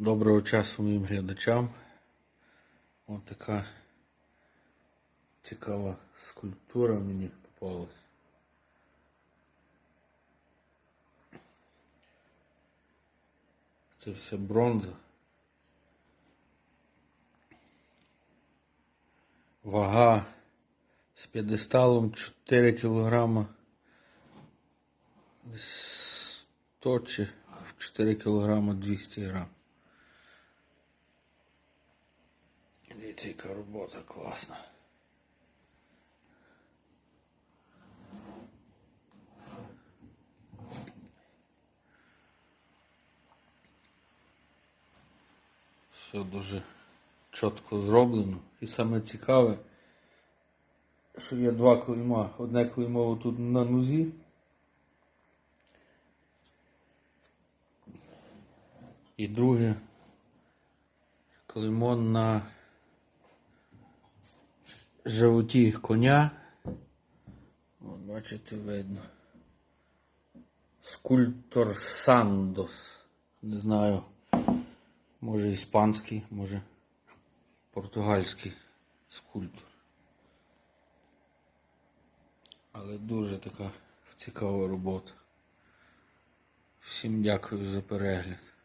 Доброго часу моїм глядачам. Ось така цікава скульптура мені попалась. Це все бронза. Вага з п'єдесталом 4 кілограма. Десь 100 чи в 4 кілограма 200 грам. Дивіться, яка робота класна. Все дуже чітко зроблено. І саме цікаве, що є два клейма. Одне клеймо тут на нозі. І друге клеймо на животі коня. От, бачите, видно. Скульптор Сандос. Не знаю, може іспанський, може португальський скульптор. Але дуже така цікава робота. Всім дякую за перегляд.